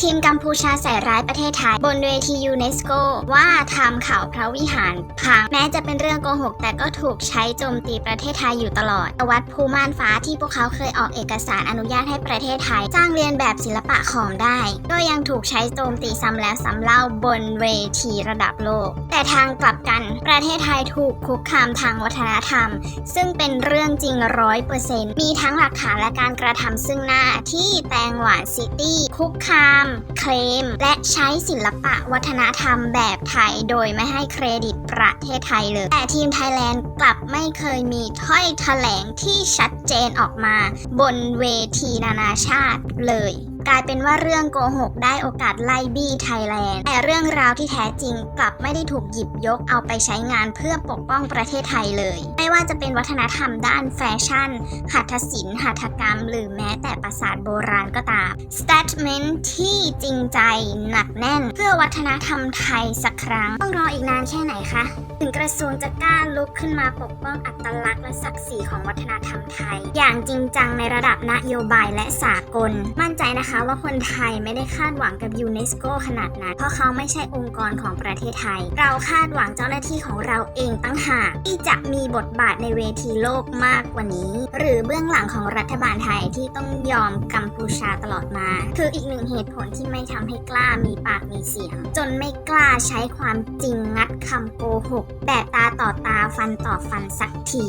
ทีมกัมพูชาใส่ร้ายประเทศไทย บนเวทียูเนสโกว่าทำข่าวพระวิหารพังแม้จะเป็นเรื่องโกหก แต่ก็ถูกใช้โจมตีประเทศไทยอยู่ตลอดวัดภูม่านฟ้าที่พวกเขาเคยออกเอกสารอนุญาตให้ประเทศไทยจ้างเรียนแบบศิลปะขอมได้ ก็ยังถูกใช้โจมตีซ้ำแล้วซ้ำเล่าบนเวทีระดับโลก แต่ทางกลับกันประเทศไทยถูกคุกคามทางวัฒนธรรม ซึ่งเป็นเรื่องจริงร้อยเปอร์เซ็นต์มีทั้งหลักฐานและการกระทำซึ่งหน้าที่แตงหวานซิตี้คุกคามเคลม และใช้ศิลปะวัฒนธรรมแบบไทย โดยไม่ให้เครดิตประเทศไทยเลย แต่ทีมไทยแลนด์กลับไม่เคยมีถ้อยแถลงที่ชัดเจนออกมา บนเวทีนานาชาติเลย กลายเป็นว่าเรื่องโกหกได้โอกาสไล่บี้ไทยแลนด์ แต่เรื่องราวที่แท้จริงกลับไม่ได้ถูกหยิบยกเอาไปใช้งานเพื่อปกป้องประเทศไทยเลย ไม่ว่าจะเป็นวัฒนธรรมด้านแฟชั่น หัตถศิลป์ หัตถกรรม หรือแม้แต่ปราสาทโบราณก็ตาม statement ที่จริงใจหนักแน่น เพื่อวัฒนธรรมไทยสักครั้ง ต้องรออีกนานแค่ไหนคะ ถึงกระทรวงจะกล้าลุกขึ้นมาปกป้องอัตลักษณ์และศักดิ์ศรีของวัฒนธรรมไทย อย่างจริงจังในระดับนโยบายและสากล มั่นใจนะคะว่าคนไทยไม่ได้คาดหวังกับยูเนสโกขนาดนั้น เพราะเขาไม่ใช่องค์กรของประเทศไทย เราคาดหวังเจ้าหน้าที่ของเราเองตั้งหากที่จะมีบทบาทในเวทีโลกมากกว่านี้ หรือเบื้องหลังของรัฐบาลไทยที่ต้องยอมกัมพูชาตลอดมา คืออีกหนึ่งเหตุผลที่ไม่ทำให้กล้ามีปากมีเสียง จนไม่กล้าใช้ความจริงงัดคำโกหกแบบตาต่อตาฟันต่อฟันสักที